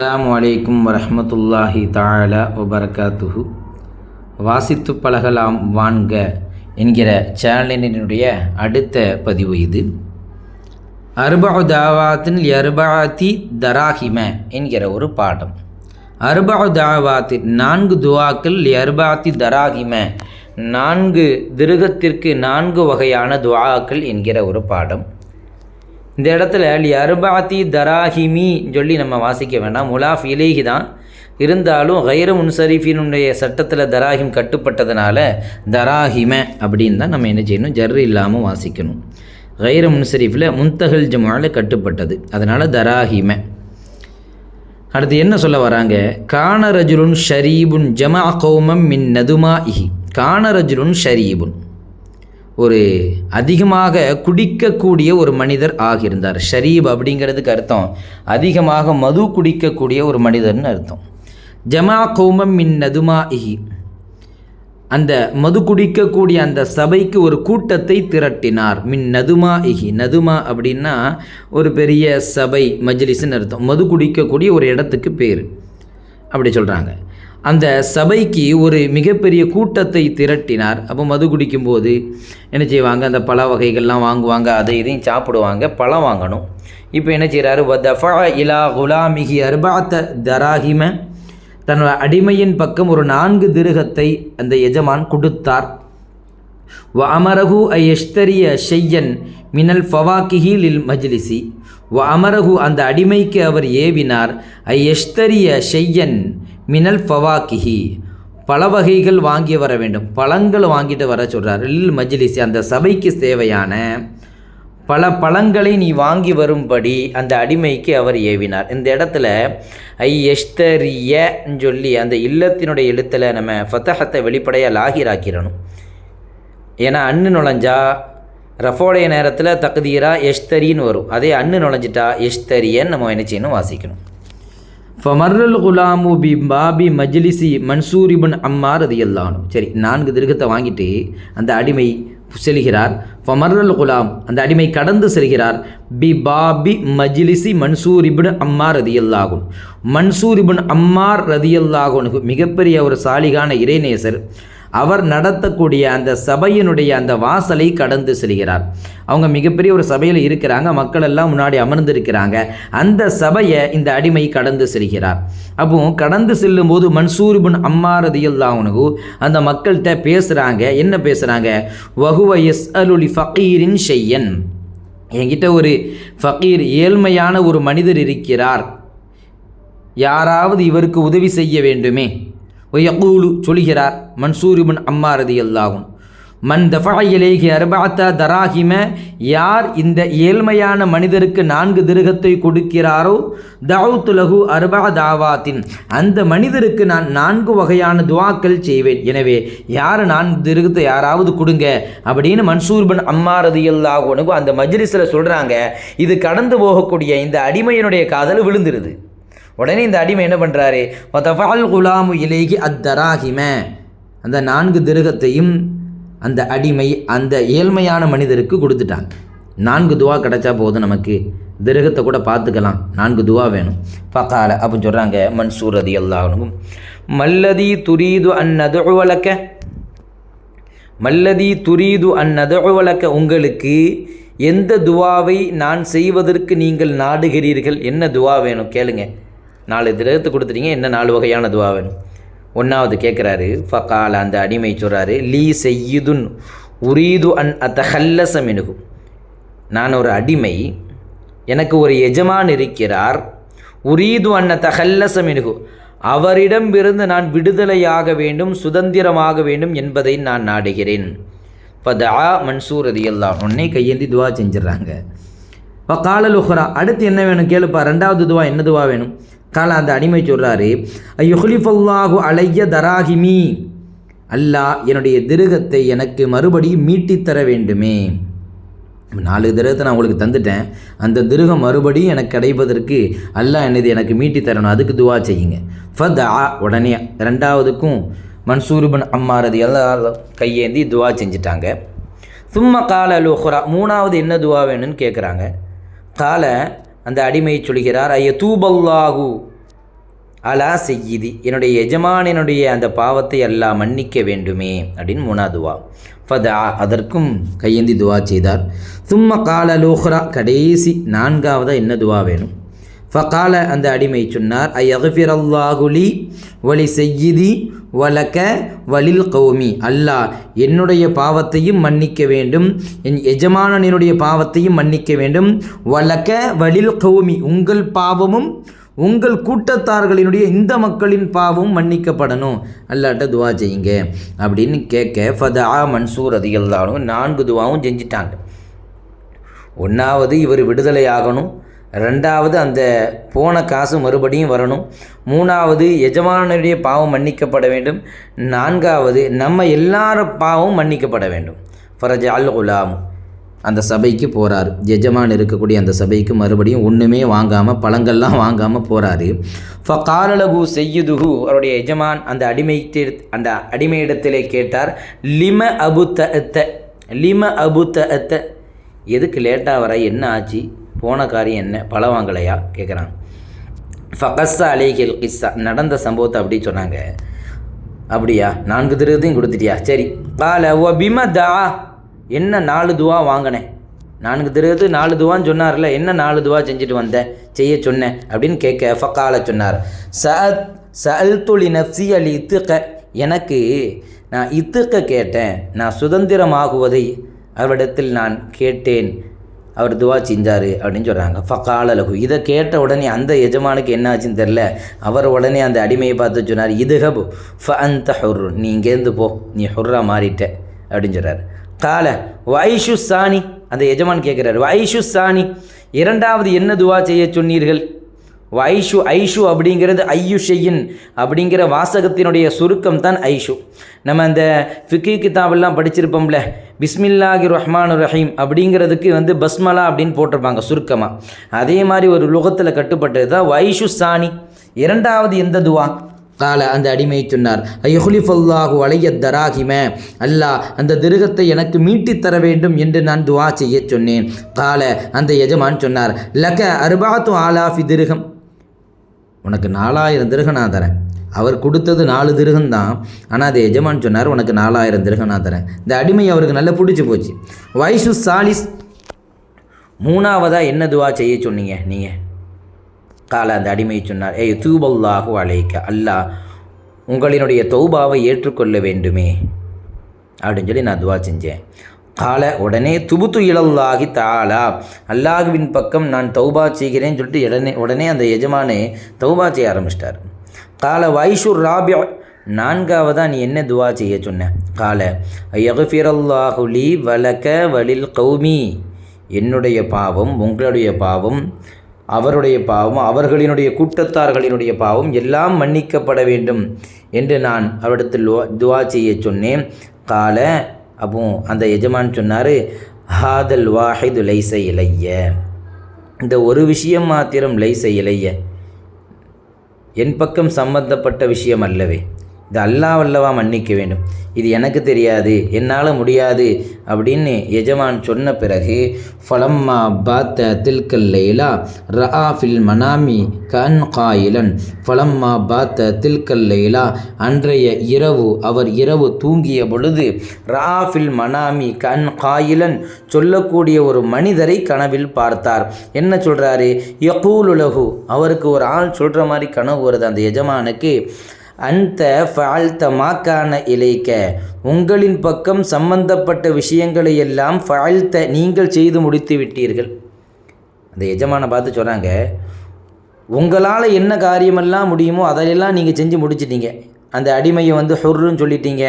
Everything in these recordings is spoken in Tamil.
அஸ்ஸலாமு வலைக்கும் வரமத்துல்லாஹி தாழ வபரகாத்துஹு. வாசித்து பழகலாம் வான்க என்கிற சேனலினுடைய அடுத்த பதிவு இது. அர்பு தாவாத்தின் அர்பாத்தி தராஹிம என்கிற ஒரு பாடம். அர்பு தாவாத்தி நான்கு துவாக்கள் அர்பாத்தி தராஹிம. நான்கு திருகத்திற்கு நான்கு வகையான துவாக்கள் என்கிற ஒரு பாடம். இந்த இடத்துல லி அர்பாத்தி தராஹிமி சொல்லி நம்ம வாசிக்க வேண்டாம். முலாஃப் இலேஹி தான். இருந்தாலும் கைர முன்சரிஃபினுடைய சட்டத்தில் தராஹிம் கட்டுப்பட்டதுனால தராஹிம அப்படின்னு தான் நம்ம என்ன செய்யணும்? ஜர்ரு இல்லாமல் வாசிக்கணும். கைர முன்சரிஃபில் முந்தகல் ஜமாவில் கட்டுப்பட்டது. அதனால் தராஹிம. அடுத்து என்ன சொல்ல வராங்க? கான ரஜுலுன் ஷரீபுன் ஜமா கௌமம் மின் நதுமா இஹி கான ரஜுலுன் ஷரீபுன். ஒரு அதிகமாக குடிக்கக்கூடிய ஒரு மனிதர் ஆகியிருந்தார். ஷரீப் அப்படிங்கிறதுக்கு அர்த்தம். அதிகமாக மது குடிக்கக்கூடிய ஒரு மனிதர்னு அர்த்தம். ஜமா கௌமம் மின் நதுமா இஹி அந்த மது குடிக்கக்கூடிய அந்த சபைக்கு ஒரு கூட்டத்தை திரட்டினார். மின் நதுமா இஹி நதுமா அப்படின்னா ஒரு பெரிய சபை மஜ்லிஸ்ன்னு அர்த்தம். மது குடிக்கக்கூடிய ஒரு இடத்துக்கு பேர். அப்படி சொல்கிறாங்க அந்த சபைக்கு ஒரு மிகப்பெரிய கூட்டத்தை திரட்டினார். அப்போ மது குடிக்கும்போது என்ன செய்வாங்க? அந்த பழ வகைகள்லாம் வாங்குவாங்க அதை இதையும் சாப்பிடுவாங்க பழம் வாங்கணும். இப்போ என்ன செய்கிறாரு வதஃபா இலா குலாமிகி அர்பாத்த தராஹிம. தன்னோட அடிமையின் பக்கம் ஒரு நான்கு திருகத்தை அந்த எஜமான் கொடுத்தார். வ அமரகு ஐ ஷெய்யன் மினல் ஃபவாக்கிஹி லில் மஜ்லிசி. வ அமரகு அந்த அடிமைக்கு அவர் ஏவினார். ஐ ஷெய்யன் மினல் ஃபவாக்கிஹி பல வகைகள் வாங்கி வர வேண்டும். பழங்கள் வாங்கிட்டு வர சொல்கிறார் லில் மஜ்லிசி அந்த சபைக்கு தேவையான பல பழங்களை நீ வாங்கி வரும்படி அந்த அடிமைக்கு அவர் ஏவினார். இந்த இடத்துல ஐ எஷ்தரியன்னு சொல்லி அந்த இல்லத்தினுடைய எழுத்தில் நம்ம ஃபத்தஹத்தை வெளிப்படையாக லாகிராக்கிறணும் ஏன்னா அண்ணு நுழைஞ்சா ரஃபோடைய நேரத்தில் தகுதீரா எஷ்தரின்னு வரும். அதே அண்ணு நுழைஞ்சிட்டா எஷ்தரியன்னு நம்ம என்ன செய்யணும்? வாசிக்கணும். ஃபமர்ரல் குலாமு பி பாபி மஜ்லிசி மன்சூரிபன் அம்மார் அது எல்லானும் சரி நான்கு திருகத்தை வாங்கிட்டு அந்த அடிமை செல்கிறார். ஃபமர்ரல் குலாம் அந்த அடிமை கடந்து செல்கிறார். பி பாபி மஜ்லிசி மன்சூர் இபின் அம்மார் ரதியல்லாகும் மன்சூர் இபின் அம்மார் ரதியல்லாகுனுக்கு மிகப்பெரிய ஒரு சாலிகான இறைநேசர். அவர் நடத்தக்கூடிய அந்த சபையினுடைய அந்த வாசலை கடந்து செல்கிறார். அவங்க மிகப்பெரிய ஒரு சபையில் இருக்கிறாங்க. மக்கள் எல்லாம் முன்னாடி அமர்ந்திருக்கிறாங்க. அந்த சபையை இந்த அடிமை கடந்து செல்கிறார். அப்போ கடந்து செல்லும்போது மன்சூர் பின் அம்மாரதியல்லாவுனகு அந்த மக்கள்கிட்ட பேசுகிறாங்க என்ன பேசுகிறாங்க வகுவ எஸ் அலுலி ஃபக்கீரின் ஷெய்யன் என்கிட்ட ஒரு ஃபக்கீர் ஏழ்மையான ஒரு மனிதர் இருக்கிறார். யாராவது இவருக்கு உதவி செய்ய வேண்டுமே? ஒய்யகூலு சொல்கிறார் மன்சூரிபன் அம்மாரதி அல்லாகும் மன் தஃபாயிலேகி அர்பாத்தா தராஹிம யார் இந்த ஏழ்மையான மனிதருக்கு நான்கு திருகத்தை கொடுக்கிறாரோ தாவுத்துலகு அர்பா தாவாத்தின் அந்த மனிதருக்கு நான் நான்கு வகையான துவாக்கள் செய்வேன். எனவே யார் நான்கு திருகத்தை யாராவது கொடுங்க அப்படின்னு மன்சூர்பன் அம்மாரதி அல்லாஹனுக்கும் அந்த மஜ்லிஸில் சொல்கிறாங்க இது கடந்து போகக்கூடிய இந்த அடிமையினுடைய காதல் விழுந்துருது. உடனே இந்த அடிமை என்ன பண்ணுறாரு ஒத்தஃபால் குலாமு இலேகி அத்தராகிம அந்த நான்கு திருகத்தையும் அந்த அடிமை அந்த ஏழ்மையான மனிதருக்கு கொடுத்துட்டாங்க. நான்கு துவா கிடைச்சா போதும் நமக்கு. திருகத்தை கூட பார்த்துக்கலாம். நான்கு துவா வேணும். பக்கால அப்படின்னு சொல்கிறாங்க மன்சூர் அதி அல்லாஹனும் மல்லதி துரீது அந்நதுவலக்க மல்லதி துரீது வழக்க உங்களுக்கு எந்த துவாவை நான் செய்வதற்கு நீங்கள் நாடுகிறீர்கள்? என்ன துவா வேணும்? கேளுங்கள் நாலு திரகத்து கொடுத்துட்டீங்க என்ன நாலு வகையான துவா வேணும் ஒன்றாவது கேட்குறாரு ஃபகால் அந்த அடிமை சொல்கிறாரு லீ செய்யுதுன் உரீது அன் அத்தஹல்லச மினுகு நான் ஒரு அடிமை எனக்கு ஒரு எஜமான் இருக்கிறார் உரீது அன்ன தஹல்லச மினுகு அவரிடமிருந்து நான் விடுதலையாக வேண்டும் சுதந்திரமாக வேண்டும் என்பதை நான் நாடுகிறேன். இப்போ தா மன்சூர் அது எல்லாம் உடனே கையேந்தி துவா செஞ்சிடறாங்க இப்போ காலலுஹரா அடுத்து என்ன வேணும் கேளுப்பா. ரெண்டாவது துவா என்ன துவா வேணும்? கால அந்த அடிமை சொல்கிறாரு ஐயுஹலிஃபல்லாஹு அலைய தராகிமி அல்லாஹ் என்னுடைய திருகத்தை எனக்கு மறுபடியும் மீட்டித் தர வேண்டுமே. நாலு திருகத்தை நான் உங்களுக்கு தந்துட்டேன். அந்த திருகம் மறுபடியும் எனக்கு கிடைப்பதற்கு அல்லாஹ் என்னது எனக்கு மீட்டி தரணும். அதுக்கு துவா செய்யுங்க. ஃபத் ஆ உடனே ரெண்டாவதுக்கும் மன்சூருபன் அம்மாரது எல்லாரும் கையேந்தி துவா செஞ்சிட்டாங்க. சும்மா கால லுஹ்ரா மூணாவது என்ன துவா வேணும்னு கேட்குறாங்க கால அந்த அடிமை சொல்கிறார் ஐய தூபல்லாகு அலா செய்யிதி என்னுடைய எஜமானினுடைய அந்த பாவத்தை எல்லாம் மன்னிக்க வேண்டுமே அப்படின்னு மூணாவது துவா. ஃபதா அதற்கும் கையேந்தி துவா செய்தார். சும்ம கால லோஹ்ரா கடைசி நான்காவதாக என்ன துவா வேணும்? ஃபகால அந்த அடிமை சொன்னார் ஐ அகஃபிரல்லாகுலி வலி செய்யிதி வலக்க வலில் கௌமி. அல்லாஹ் என்னுடைய பாவத்தையும் மன்னிக்க வேண்டும். என் எஜமானனினுடைய பாவத்தையும் மன்னிக்க வேண்டும். வலக்க வலில் கௌமி உங்கள் பாவமும் உங்கள் கூட்டத்தார்களினுடைய இந்த மக்களின் பாவம் மன்னிக்கப்படணும். அல்லாட்ட துவா செய்யுங்க. அப்படின்னு கேட்க ஃபதா மன்சூர் அதிகல்லாலும் நான்கு துவாவும் செஞ்சிட்டாங்க. ஒன்றாவது இவர் விடுதலை ஆகணும். ரெண்டாவது அந்த போன காசு மறுபடியும் வரணும். மூணாவது எஜமானனுடைய பாவம் மன்னிக்கப்பட வேண்டும். நான்காவது நம்ம எல்லார பாவம் மன்னிக்கப்பட வேண்டும். ஃபரஜ் அல் குலாம். அந்த சபைக்கு போகிறார் எஜமான் இருக்கக்கூடிய அந்த சபைக்கு மறுபடியும் ஒன்றுமே வாங்காமல் பழங்கள்லாம் வாங்காமல் போகிறாரு ஃபகாலலகு செய்யுதுகு அவருடைய எஜமான் அந்த அடிமைக்கு அந்த அடிமையிடத்திலே கேட்டார் லிம அபுத்த அத்த லிம அபுத்த அத்த எதுக்கு லேட்டாக வர? என்ன ஆச்சு? போன காரியம் என்ன? பழம் வாங்கலையா? கேட்குறான் ஃபகஸ்ஸா அலேகில் கிஸ்ஸா. நடந்த சம்பவத்தை அப்படி சொன்னாங்க. அப்படியா? நான்கு திருவதையும் கொடுத்துட்டியா? சரி. கால ஓ பிம தா. என்ன நாலு துவா வாங்கினேன். நான்கு திருவது நாலு துவான்னு சொன்னார்ல என்ன நாலு துவா செஞ்சுட்டு வந்தேன் செய்ய சொன்னேன் அப்படின்னு கேட்க ஃபக்கால சொன்னார். ச சஅல்துலி நப்சி அலி இத்துக்க எனக்கு நான் இத்துக்க கேட்டேன். நான் சுதந்திரமாகுவதை அவரிடத்தில் நான் கேட்டேன். அவர் துவா செஞ்சார் அப்படின்னு சொல்கிறாங்க ஃபக்கால லகு இதை கேட்ட உடனே அந்த எஜமானுக்கு என்ன ஆச்சுன்னு தெரில அவர் உடனே அந்த அடிமையை பார்த்து சொன்னார் இது ஹபு ஃப அந்த ஹொர் நீ இங்கேருந்து போ. நீ ஹொர்ரா மாறிட்ட. அப்படின்னு சொல்கிறார் கால வைஷு சாணி அந்த எஜமான் கேட்குறாரு வைஷு சாணி இரண்டாவது என்ன துவா செய்ய சொன்னீர்கள்? வைஷு ஐஷு அப்படிங்கிறது ஐயுஷையின் அப்படிங்கிற வாசகத்தினுடைய சுருக்கம் தான் ஐஷு. நம்ம அந்த ஃபிக்கி கிதாபெல்லாம் படிச்சிருப்போம்ல பிஸ்மில்லாஹி ரஹ்மான் ரஹீம் அப்படிங்கிறதுக்கு வந்து பஸ்மலா அப்படின்னு போட்டிருப்பாங்க சுருக்கமாக அதே மாதிரி ஒரு லுகத்தில் கட்டுப்பட்டது தான் வைஷு சாணி. இரண்டாவது எந்த துவா? கால அந்த அடிமை சொன்னார் ஐஹுலிஃபல்லாஹு வளைய தராகிம அல்லாஹ் அந்த திருகத்தை எனக்கு மீட்டித் தர வேண்டும் என்று நான் துவா செய்ய சொன்னேன். கால அந்த எஜமான் சொன்னார் லக அர்பாத்து ஆலாஃபி திருகம். உனக்கு நாலாயிரம் திருகம் நான் தரேன். அவர் கொடுத்தது நாலு திருகம் தான். ஆனால் அது எஜமான் சொன்னார் உனக்கு நாலாயிரம் திருகம் நான் தரேன். இந்த அடிமை அவருக்கு நல்லா பிடிச்சி போச்சு. வைசு சாலிஸ் மூணாவதாக என்ன துவா செய்ய சொன்னீங்க? நீங்கள் கால அந்த அடிமை சொன்னார் ஏய் தூபல்லாஹு அழைக்க அல்லாஹ் உங்களினுடைய தௌபாவை ஏற்றுக்கொள்ள வேண்டுமே. அப்படின்னு சொல்லி நான் துவா செஞ்சேன். கால உடனே துபுத்து இழல்லாகி தாலா அல்லாஹுவின் பக்கம் நான் தௌபா செய்கிறேன்னு சொல்லிட்டு உடனே உடனே அந்த எஜமானே தௌபா செய்ய ஆரம்பிச்சிட்டார். கால வைஷூர் ராபியா நான்காவதா நீ என்ன துவா செய்ய சொன்ன? கால யகுஃபிரல்லாஹுலி வலக வலில் கௌமி. என்னுடைய பாவம் உங்களுடைய பாவம் அவருடைய பாவம் அவர்களினுடைய கூட்டத்தார்களினுடைய பாவம் எல்லாம் மன்னிக்கப்பட வேண்டும் என்று நான் அவரிடத்தில் துவா செய்ய சொன்னேன். கால அப்போ அந்த எஜமான் சொன்னார் ஹாதல் வாஹிது லைச இலைய. இந்த ஒரு விஷயம் மாத்திரம் லைச இலைய. என் பக்கம் சம்பந்தப்பட்ட விஷயம் அல்லவே. இது அல்லா வல்லவா மன்னிக்க வேண்டும். இது எனக்கு தெரியாது என்னால் முடியாது அப்படின்னு எஜமான் சொன்ன பிறகு ஃபலம்மா பாத்த தில்கல் லைலா ரஆ ஃபில் மனாமி கன் காயிலன். ஃபலம்மா பாத்த தில்கல் லைலா. அன்றைய இரவு அவர் இரவு தூங்கிய பொழுது ராஃபில் மனாமி கன் காயிலன். சொல்லக்கூடிய ஒரு மனிதரை கனவில் பார்த்தார். என்ன சொல்கிறாரு யகூலுலகு அவருக்கு ஒரு ஆள் சொல்கிற மாதிரி கனவு வருது அந்த எஜமானுக்கு. அந்த ஃபால்த மாக்கான இலைக்க உங்களின் பக்கம் சம்பந்தப்பட்ட விஷயங்களை எல்லாம் ஃபால்த்த நீங்கள் செய்து முடித்து விட்டீர்கள். அந்த எஜமானை பார்த்து சொல்கிறாங்க உங்களால் என்ன காரியமெல்லாம் முடியுமோ அதையெல்லாம் நீங்கள் செஞ்சு முடிச்சிட்டீங்க. அந்த அடிமையை வந்து ஹொர்ருன்னு சொல்லிட்டீங்க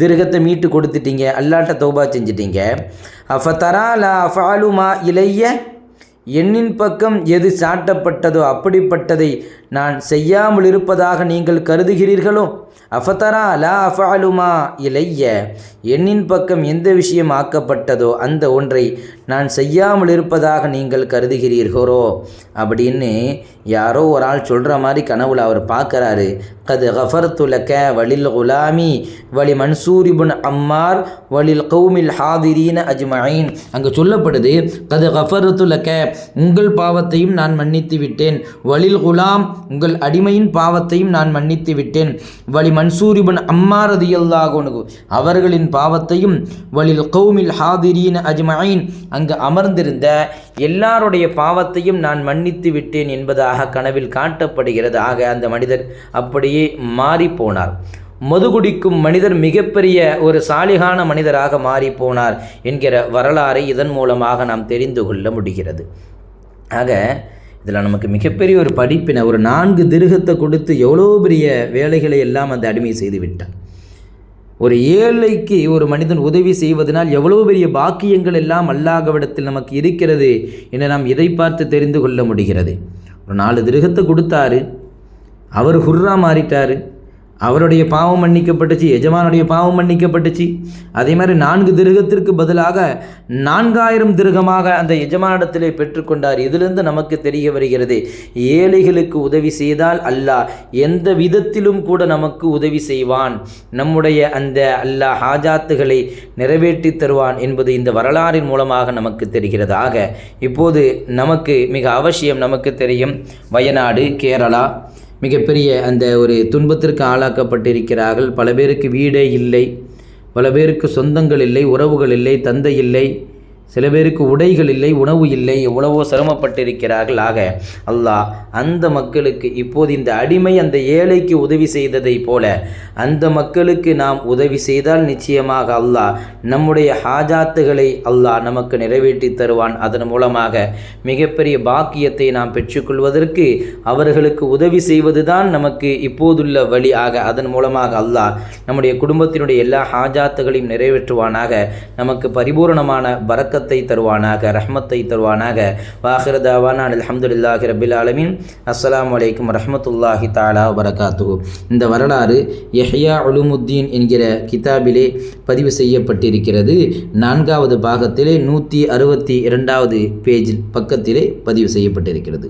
திருகத்தை மீட்டு கொடுத்துட்டீங்க அல்லாட்ட தௌபா செஞ்சிட்டீங்க. அஃபதரா லா ஃபாலுமா இலைய எண்ணின் பக்கம் எது சாட்டப்பட்டதோ அப்படிப்பட்டதை நான் செய்யாமல் இருப்பதாக நீங்கள் கருதுகிறீர்களோ? அஃபதரா லா அஃபாலுமா இலைய. எண்ணின் பக்கம் எந்த விஷயம் ஆக்கப்பட்டதோ அந்த ஒன்றை நான் செய்யாமல் இருப்பதாக நீங்கள் கருதுகிறீர்களோ? அப்படின்னு யாரோ ஒரு ஆள் சொல்கிற மாதிரி கனவுல அவர் பார்க்குறாரு. கது கஃபர்துலக்க வலில் குலாமி வலி மன்சூரிபுன் அம்மார் வலில் கௌமில் ஹாதிரீன அஜ்மயின் அங்கே சொல்லப்படுது கது கஃபர்துலக்க உங்கள் பாவத்தையும் நான் மன்னித்து விட்டேன். வலில் குலாம் உங்கள் அடிமையின் பாவத்தையும் நான் மன்னித்து விட்டேன். வலி மன்சூரிபன் அம்மாரதியல்லாகொனு அவர்களின் பாவத்தையும் வலில் கௌமில் ஹாதிரீன் அஜ்மயின். அங்கு அமர்ந்திருந்த எல்லாருடைய பாவத்தையும் நான் மன்னித்து விட்டேன் என்பதாக கனவில் காட்டப்படுகிறது. ஆக அந்த மனிதர் அப்படியே மாறிப்போனார் மது குடிக்கும் மனிதர் மிகப்பெரிய ஒரு சாலிகான மனிதராக மாறிப்போனார் என்கிற வரலாறை இதன் மூலமாக நாம் தெரிந்து கொள்ள முடிகிறது. ஆக இதில் நமக்கு மிகப்பெரிய ஒரு படிப்பினை ஒரு நான்கு திருகத்தை கொடுத்து எவ்வளோ பெரிய வேலைகளை எல்லாம் அந்த அடிமை செய்து விட்டார் ஒரு ஏழைக்கு ஒரு மனிதன் உதவி செய்வதனால் எவ்வளோ பெரிய பாக்கியங்கள் எல்லாம் அல்லாகவிடத்தில் நமக்கு இருக்கிறது என நாம் இதை பார்த்து தெரிந்து கொள்ள முடிகிறது. ஒரு நாலு திருகத்தை கொடுத்தாரு அவர் ஹுர்ரா மாறிட்டார். அவருடைய பாவம் மன்னிக்கப்பட்டுச்சு எஜமானுடைய பாவம் மன்னிக்கப்பட்டுச்சு. அதே மாதிரி நான்கு திருகத்திற்கு பதிலாக நான்காயிரம் திருகமாக அந்த எஜமானிடத்திலே பெற்றுக்கொண்டார். இதிலிருந்து நமக்கு தெரிய வருகிறது ஏழைகளுக்கு உதவி செய்தால் அல்லாஹ் எந்த விதத்திலும் கூட நமக்கு உதவி செய்வான். நம்முடைய அந்த அல்லாஹ் ஹாஜாத்துகளை நிறைவேற்றி தருவான் என்பது இந்த வரலாறின் மூலமாக நமக்கு தெரிகிறதாக இப்போது நமக்கு மிக அவசியம் நமக்கு தெரியும் வயநாடு கேரளா மிகப்பெரிய அந்த ஒரு துன்பத்திற்கு ஆளாக்கப்பட்டிருக்கிறார்கள். பல பேருக்கு வீடே இல்லை. பல பேருக்கு சொந்தங்கள் இல்லை உறவுகள் இல்லை தந்தை இல்லை. சில பேருக்கு உடைகள் இல்லை உணவு இல்லை எவ்வளவோ சிரமப்பட்டிருக்கிறார்கள். ஆக அல்லாஹ் அந்த மக்களுக்கு இப்போது இந்த அடிமை அந்த ஏழைக்கு உதவி செய்ததை போல அந்த மக்களுக்கு நாம் உதவி செய்தால் நிச்சயமாக அல்லாஹ் நம்முடைய ஹாஜாத்துகளை அல்லாஹ் நமக்கு நிறைவேற்றி தருவான். அதன் மூலமாக மிகப்பெரிய பாக்கியத்தை நாம் பெற்றுக்கொள்வதற்கு அவர்களுக்கு உதவி செய்வதுதான் நமக்கு இப்போதுள்ள வழி. ஆக அதன் மூலமாக அல்லாஹ் நம்முடைய குடும்பத்தினுடைய எல்லா ஹாஜாத்துகளையும் நிறைவேற்றுவானாக. நமக்கு பரிபூரணமான பறக்க பரக்கத்தை தருவானாக ரஹ்மத்தை தருவானாக. வாஹிரதாவான அலமதுல்லாஹி ரபில் ஆலமின். அஸ்லாம் வலைக்கம் ரஹமத்துல்லாஹி தாலா வரகாத்து இந்த வரலாறு எஹ்யா உலுமுத்தீன் என்கிற கிதாபிலே பதிவு செய்யப்பட்டிருக்கிறது. நான்காவது பாகத்திலே நூற்றி அறுபத்தி இரண்டாவது பேஜில் பக்கத்திலே பதிவு செய்யப்பட்டிருக்கிறது.